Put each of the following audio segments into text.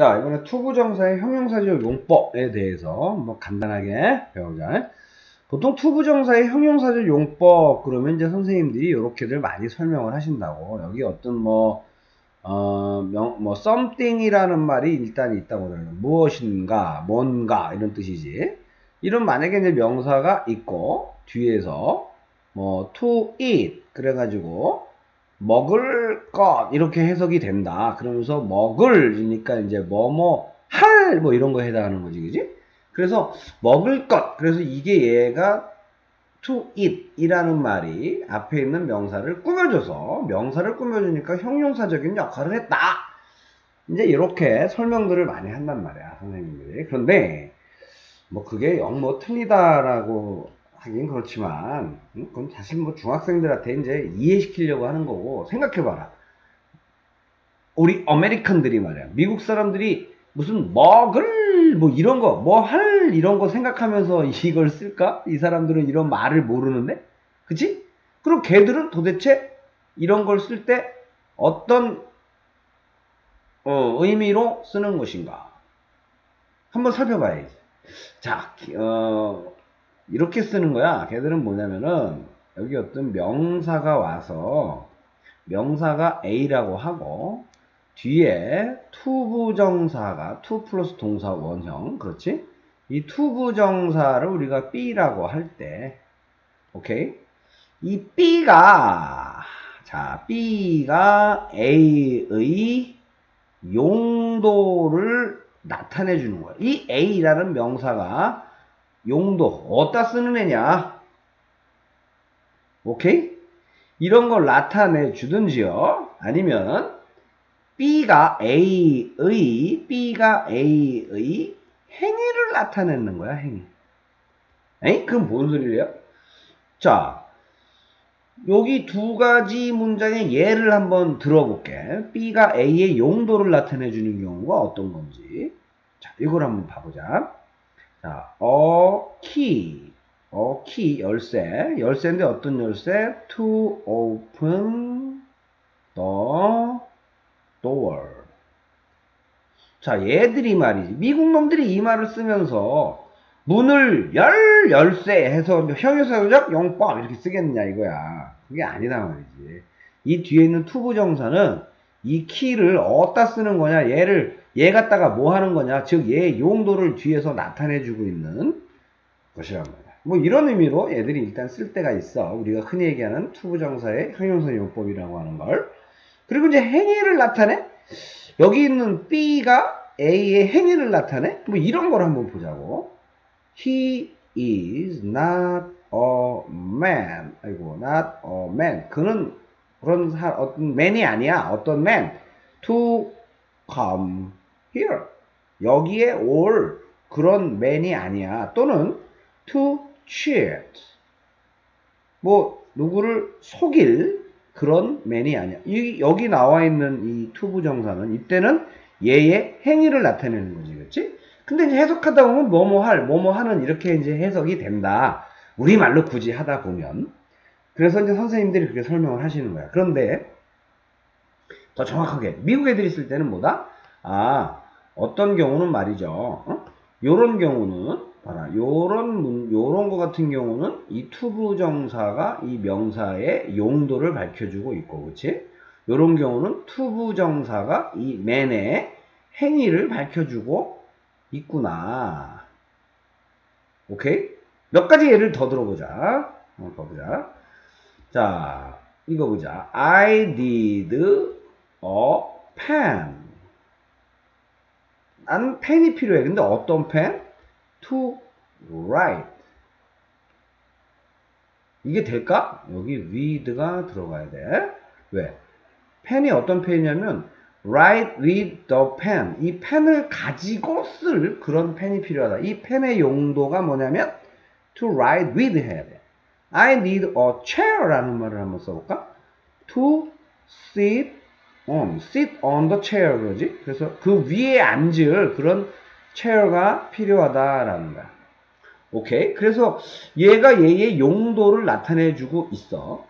자, 이번에 투부정사의 형용사적 용법에 대해서 한번 간단하게 배우자. 보통 투부정사의 형용사적 용법 그러면 이제 선생님들이 이렇게들 많이 설명을 하신다고. 여기 어떤 뭐, 어, 명, 뭐, something이라는 말이 일단 있다고 그래요. 무엇인가, 뭔가, 이런 뜻이지. 이런 만약에 이제 명사가 있고, 뒤에서 뭐, to eat, 그래가지고, 먹을 것 이렇게 해석이 된다. 그러면서 먹을이니까 이제 뭐뭐 할 뭐 이런 거에 해당하는 거지, 그지? 그래서 먹을 것. 그래서 이게 얘가 to eat이라는 말이 앞에 있는 명사를 꾸며줘서 명사를 꾸며주니까 형용사적인 역할을 했다. 이제 이렇게 설명들을 많이 한단 말이야, 선생님들이. 그런데 뭐 그게 영 뭐 틀리다라고 하긴 그렇지만 음, 그건 사실 뭐 중학생들한테 이제 이해시키려고 하는 거고 생각해봐라. 우리 아메리칸들이 말이야. 미국 사람들이 무슨 먹을 뭐 이런 거 뭐 할 이런 거 생각하면서 이걸 쓸까? 이 사람들은 이런 말을 모르는데? 그치? 그럼 걔들은 도대체 이런 걸 쓸 때 어떤 어, 의미로 쓰는 것인가? 한번 살펴봐야지. 자 어, 이렇게 쓰는 거야. 걔들은 뭐냐면은 여기 어떤 명사가 와서 명사가 A라고 하고 뒤에 투부정사가 투 플러스 동사 원형 그렇지? 이 투부정사를 우리가 B라고 할 때 오케이? 이 B가 자 B가 A의 용도를 나타내 주는 거야. 이 A라는 명사가 용도 어디다 쓰는 애냐? 오케이? 이런 걸 나타내 주든지요. 아니면 B가 A의 B가 A의 행위를 나타내는 거야 행위. 에이? 그럼 뭔 소리래요? 자 여기 두 가지 문장의 예를 한번 들어볼게. B가 A의 용도를 나타내 주는 경우가 어떤 건지. 자 이걸 한번 봐보자 자, 어, key. 어, key, 열쇠. 열쇠인데 어떤 열쇠? To open the door. 자, 얘들이 말이지. 미국 놈들이 이 말을 쓰면서 문을 열, 열쇠 해서 형용사적 용법 이렇게 쓰겠느냐 이거야. 그게 아니다 말이지. 이 뒤에 있는 투부 정사는 이 키를 어디다 쓰는 거냐? 얘를 얘 갖다가 뭐 하는 거냐? 즉, 얘 용도를 뒤에서 나타내주고 있는 것이란 말이야. 뭐 이런 의미로 얘들이 일단 쓸 때가 있어. 우리가 흔히 얘기하는 투부정사의 형용사 용법이라고 하는 걸. 그리고 이제 행위를 나타내? 여기 있는 B가 A의 행위를 나타내? 뭐 이런 걸 한번 보자고. He is not a man. 아이고, not a man. 그는 그런 사, 어떤 man이 아니야. 어떤 man. To come here. 여기에 올 그런 man이 아니야. 또는 to cheat. 뭐 누구를 속일 그런 man이 아니야. 이, 여기 나와 있는 이 투부정사는 이때는 얘의 행위를 나타내는 거지. 그렇지? 근데 이제 해석하다 보면 뭐뭐 할, 뭐뭐 하는 이렇게 이제 해석이 된다. 우리말로 굳이 하다 보면. 그래서 이제 선생님들이 그렇게 설명을 하시는 거야. 그런데 더 정확하게 미국 애들이 쓸 때는 뭐다? 아 어떤 경우는 말이죠. 어? 요런 경우는 봐라. 요런 문, 요런 거 같은 경우는 이 투부 정사가 이 명사의 용도를 밝혀주고 있고, 그렇지? 요런 경우는 투부 정사가 이 man의 행위를 밝혀주고 있구나. 오케이? 몇 가지 예를 더 들어보자. 한번 봐보자. 자, 이거 보자. I need a pen. 난 펜이 필요해. 근데 어떤 펜? To write. 이게 될까? 여기 read가 들어가야 돼. 왜? 펜이 어떤 펜이냐면 write with the pen. 이 펜을 가지고 쓸 그런 펜이 필요하다. 이 펜의 용도가 뭐냐면 to write with 해야 돼. I need a chair라는 말을 한번 써볼까? To sit on, sit on the chair 그러지? 그래서 그 위에 앉을 그런 chair가 필요하다라는 거야. 오케이? 그래서 얘가 얘의 용도를 나타내주고 있어.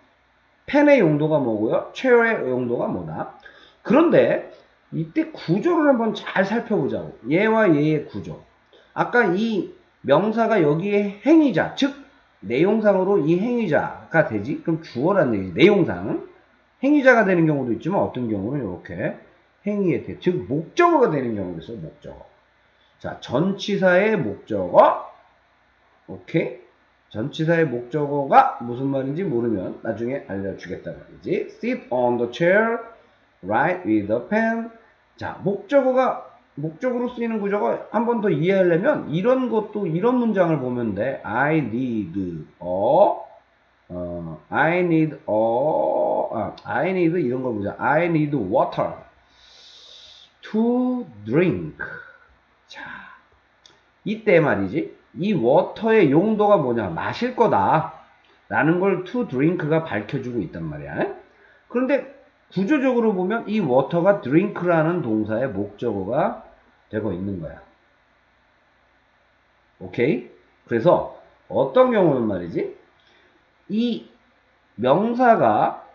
펜의 용도가 뭐고요? chair의 용도가 뭐다? 그런데 이때 구조를 한번 잘 살펴보자고. 얘와 얘의 구조. 아까 이 명사가 여기에 행위자, 즉 내용상으로 이 행위자가 되지. 그럼 주어라는 얘기지. 내용상. 행위자가 되는 경우도 있지만 어떤 경우는 이렇게 행위에 대, 즉 목적어가 되는 경우도 있어요. 목적어. 자, 전치사의 목적어. 오케이. 전치사의 목적어가 무슨 말인지 모르면 나중에 알려주겠다 말이지. Sit on the chair, write with a pen. 자, 목적어가 목적으로 쓰이는 구조가 한 번 더 이해하려면 이런 것도 이런 문장을 보면 돼. I need a 어, I need a 아, I need 이런 걸 보자. I need water to drink. 자, 이때 말이지. 이 워터의 용도가 뭐냐? 마실 거다. 라는 걸 to drink가 밝혀주고 있단 말이야. 그런데 구조적으로 보면 이 워터가 drink라는 동사의 목적어가 되고 있는 거야. 오케이? 그래서 어떤 경우는 말이지? 이 명사가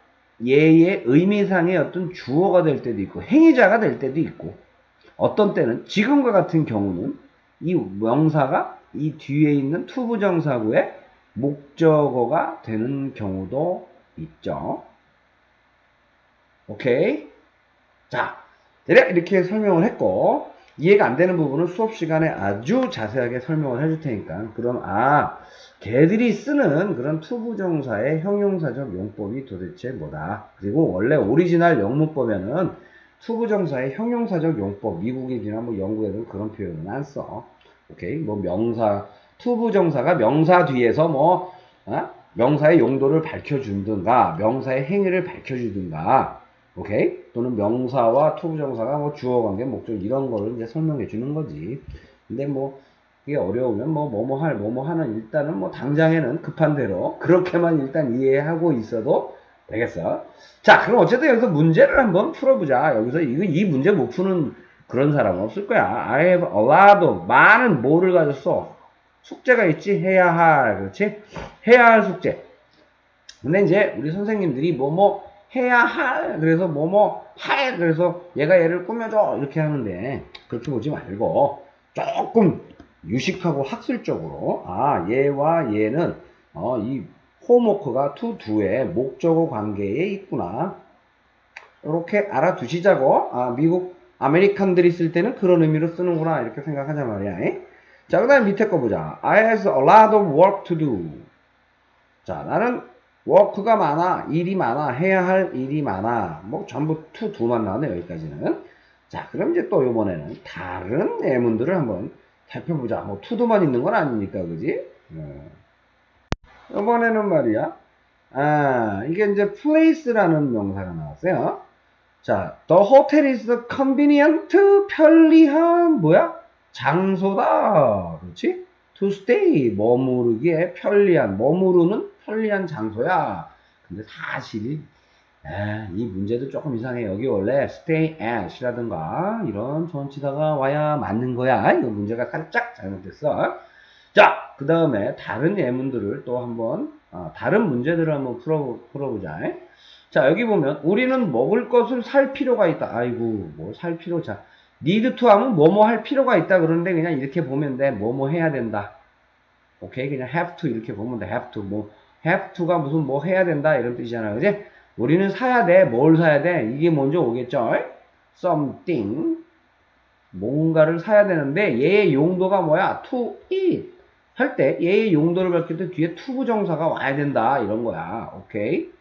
얘의 의미상의 어떤 주어가 될 때도 있고 행위자가 될 때도 있고 어떤 때는 지금과 같은 경우는 이 명사가 이 뒤에 있는 투부정사구의 목적어가 되는 경우도 있죠. 오케이. 자, 대략 이렇게 설명을 했고, 이해가 안 되는 부분은 수업 시간에 아주 자세하게 설명을 해줄 테니까, 그럼, 아, 걔들이 쓰는 그런 투부정사의 형용사적 용법이 도대체 뭐다. 그리고 원래 오리지널 영문법에는 투부정사의 형용사적 용법, 미국이나 뭐 영국에는 그런 표현은 안 써. 오케이. 뭐 명사, 투부정사가 명사 뒤에서 뭐, 어? 명사의 용도를 밝혀준든가, 명사의 행위를 밝혀주든가, 오케이? 또는 명사와 투부정사가 뭐 주어 관계, 목적 이런 거를 이제 설명해 주는 거지. 근데 뭐 이게 어려우면 뭐 뭐뭐 할, 뭐뭐 하는 일단은 뭐 당장에는 급한 대로 그렇게만 일단 이해하고 있어도 되겠어. 자, 그럼 어쨌든 여기서 문제를 한번 풀어보자. 여기서 이거 이 문제 못 푸는 그런 사람은 없을 거야. I have a lot of 많은 뭐를 가졌어. 숙제가 있지 해야 할 그렇지 해야 할 숙제. 근데 이제 우리 선생님들이 뭐뭐 해야 할 그래서 뭐뭐 할 그래서 얘가 얘를 꾸며줘. 이렇게 하는데 그렇게 보지 말고 조금 유식하고 학술적으로 아 얘와 얘는 어, 이 홈워크가 투 두의 목적어 관계에 있구나. 이렇게 알아두시자고. 아 미국 아메리칸들이 쓸 때는 그런 의미로 쓰는구나. 이렇게 생각하자 말이야. 자그 다음 밑에 거 보자. I have a lot of work to do. 자 나는 워크가 많아, 일이 많아, 해야 할 일이 많아. 뭐 전부 투 두만 나왔네 여기까지는. 자, 그럼 이제 또 이번에는 다른 예문들을 한번 살펴보자. 뭐 투두만 있는 건 아니니까, 그지? 어. 이번에는 말이야. 아, 이게 이제 place라는 명사가 나왔어요. 자, the hotel is convenient, 편리한, 뭐야? 장소다. 그렇지? to stay, 머무르기에 편리한, 머무르는 편리한 장소야. 근데 사실 에, 이 문제도 조금 이상해. 여기 원래 stay at이라든가 이런 전치사가 와야 맞는 거야. 이거 문제가 살짝 잘못됐어. 자, 그 다음에 다른 예문들을 또 한번 어, 다른 문제들을 한번 풀어, 풀어보자. 자, 여기 보면 우리는 먹을 것을 살 필요가 있다. 아이고, 뭐 살 필요. 자, need to 하면 뭐뭐 할 필요가 있다. 그런데 그냥 이렇게 보면 돼. 뭐뭐 해야 된다. 오케이, 그냥 have to 이렇게 보면 돼. have to 뭐 have to가 무슨 뭐 해야 된다 이런 뜻이잖아요. 그지? 우리는 사야 돼. 뭘 사야 돼? 이게 먼저 오겠죠? something. 뭔가를 사야 되는데 얘의 용도가 뭐야? to eat. 할 때 얘의 용도를 밝힐 때 뒤에 투부정사가 와야 된다. 이런 거야. 오케이?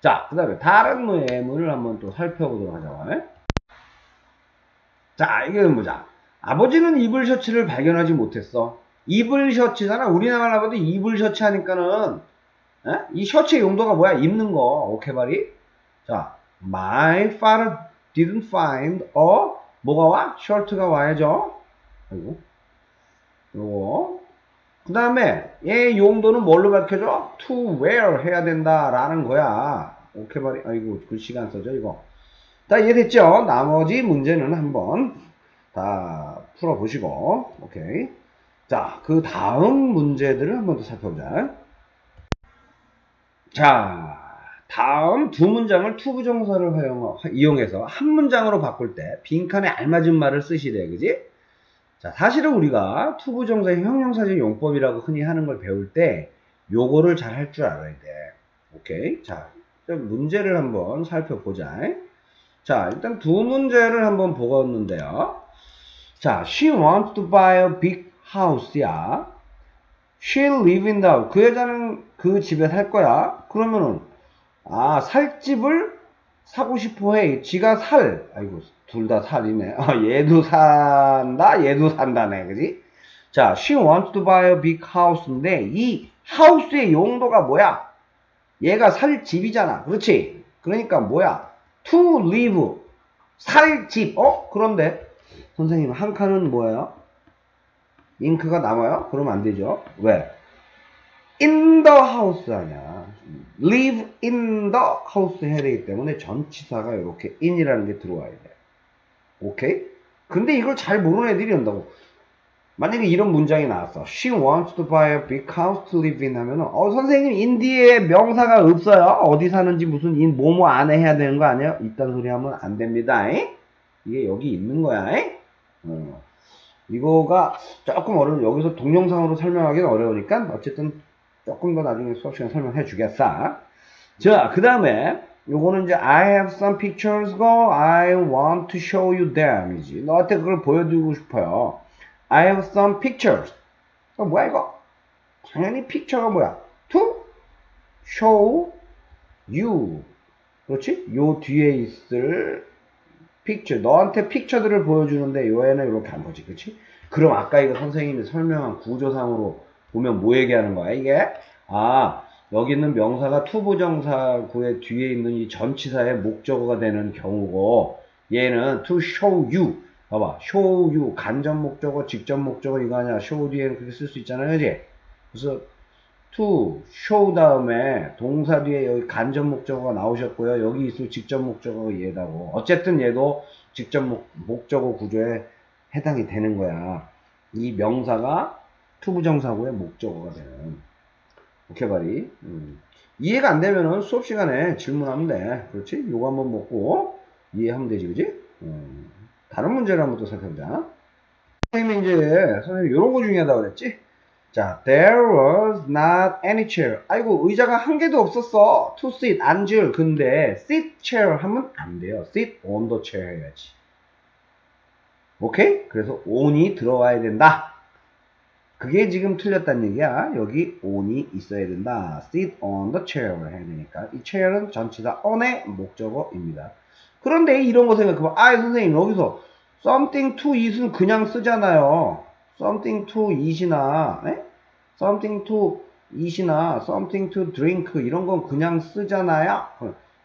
자, 그 다음에 다른 예문을 한번 또 살펴보도록 하자. 자, 이거 보자. 아버지는 이불 셔츠를 발견하지 못했어. 이불 셔츠잖아. 우리나라 봐도 이불 셔츠 하니까는 에? 이 셔츠의 용도가 뭐야? 입는 거. 오케이 바리? 자, my father didn't find a 뭐가 와? 셔츠가 와야죠. 아이고. 요거. 그 다음에 얘 용도는 뭘로 밝혀줘? to wear 해야 된다라는 거야. 오케이 바리? 아이고 글씨가 안 써져 이거. 자 이해됐죠? 나머지 문제는 한번 다 풀어보시고 오케이. 자, 그 다음 문제들을 한번 더 살펴보자. 자, 다음 두 문장을 투부 정사를 활용, 이용해서 한 문장으로 바꿀 때 빈칸에 알맞은 말을 쓰시래, 그지? 자, 사실은 우리가 투부 정사의 형용사적 용법이라고 흔히 하는 걸 배울 때 요거를 잘 할 줄 알아야 돼. 오케이? 자, 문제를 한번 살펴보자. 자, 일단 두 문제를 한번 보았는데요. 자, she wants to buy a big house야. She'll live in the house. 그 여자는 그 집에 살 거야. 그러면은 아, 살 집을 사고 싶어 해. 지가 살. 아이고, 둘 다 살이네. 아, 얘도 산다, 얘도 산다네. 그지? 자, she wants to buy a big house인데 이 house의 용도가 뭐야? 얘가 살 집이잖아. 그렇지? 그러니까 뭐야? to live. 살 집. 어? 그런데 선생님 한 칸은 뭐예요? 잉크가 남아요? 그러면 안 되죠. 왜? in the house 아니야. live in the house 해야 되기 때문에 전치사가 이렇게 in이라는 게 들어와야 돼. 오케이? 근데 이걸 잘 모르는 애들이 온다고. 만약에 이런 문장이 나왔어. She wants to buy a big house to live in 하면은 어 선생님 인 뒤에 명사가 없어요. 어디 사는지 무슨 인 뭐뭐 안에 해야 되는 거 아니에요? 이딴 소리 하면 안 됩니다. 에? 이게 여기 있는 거야. 에? 어. 이거가 조금 어려운 여기서 동영상으로 설명하기는 어려우니까 어쨌든 조금 더 나중에 수업 시간 설명해 주겠어. 자, 그 다음에 요거는 이제 I have some pictures go I want to show you them 이지. 너한테 그걸 보여주고 싶어요. I have some pictures. 어, 뭐야 이거? 당연히 picture가 뭐야? To show you. 그렇지? 요 뒤에 있을 picture. 너한테 픽처들을 보여주는데 요 애는 이렇게 한 거지. 그렇지? 그럼 아까 이거 선생님이 설명한 구조상으로 보면 뭐 얘기하는 거야 이게? 아 여기 있는 명사가 투부정사구의 뒤에 있는 이 전치사의 목적어가 되는 경우고 얘는 to show you 봐봐 show you 간접 목적어 직접 목적어 이거 아니야 show 뒤에는 그렇게 쓸 수 있잖아요 그지 그래서 to show 다음에 동사 뒤에 여기 간접 목적어가 나오셨고요. 여기 있을 직접 목적어가 얘다고. 어쨌든 얘도 직접 목, 목적어 구조에 해당이 되는 거야. 이 명사가 투부정사구의 목적어가 되는. 오케이 바리. 음. 이해가 안 되면은 수업 시간에 질문하면 돼. 그렇지? 요거 한번 먹고 이해하면 되지 그지? 음. 다른 문제를 한번 또 살펴보자. 선생님이 이제 선생님 요런 거 중요하다고 그랬지 자 there was not any chair 아이고 의자가 한 개도 없었어 to sit 앉을 근데 sit chair 하면 안 돼요 sit on the chair 해야지 오케이 그래서 on이 들어와야 된다 그게 지금 틀렸다는 얘기야. 여기 on이 있어야 된다. sit on the chair를 해야 되니까. 이 chair은 전치사 on의 목적어입니다. 그런데 이런 거 생각해봐. 아, 선생님, 여기서 something to eat은 그냥 쓰잖아요. something to eat이나, 에? Something to eat이나 something to drink 이런 건 그냥 쓰잖아요.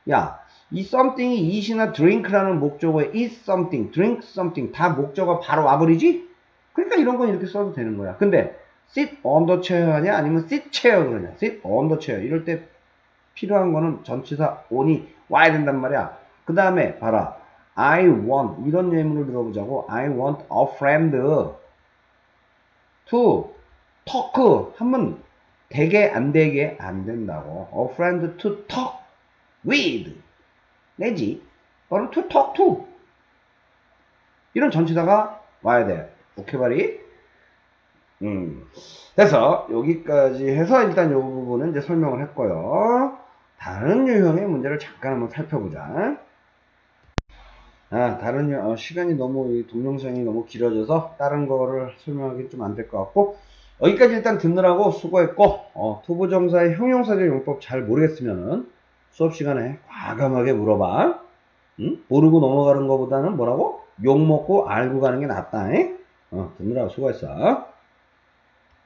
야, 이 something이 eat이나 drink라는 목적어에 eat something, drink something 다 목적어 바로 와버리지? 그러니까 이런 건 이렇게 써도 되는 거야. 근데 sit on the chair 하냐 아니면 sit chair 그러냐. sit on the chair 이럴 때 필요한 거는 전치사 on이 와야 된단 말이야. 그 다음에 봐라. I want 이런 예문을 들어보자고. I want a friend to talk 하면 되게 안 되게 안 된다고. A friend to talk with 내지 또는 to talk to 이런 전치사가 와야 돼. 오케이 바리? 음. 그래서 여기까지 해서 일단 이 부분은 이제 설명을 했고요. 다른 유형의 문제를 잠깐 한번 살펴보자. 아, 다른 유, 어, 시간이 너무 이 동영상이 너무 길어져서 다른 거를 설명하기 좀 안 될 것 같고 여기까지 일단 듣느라고 수고했고 어, 투부정사의 형용사적 용법 잘 모르겠으면은 수업 시간에 과감하게 물어봐. 응? 모르고 넘어가는 것보다는 뭐라고? 욕 먹고 알고 가는 게 낫다. 잉? 어, 듣느라고 수고했어.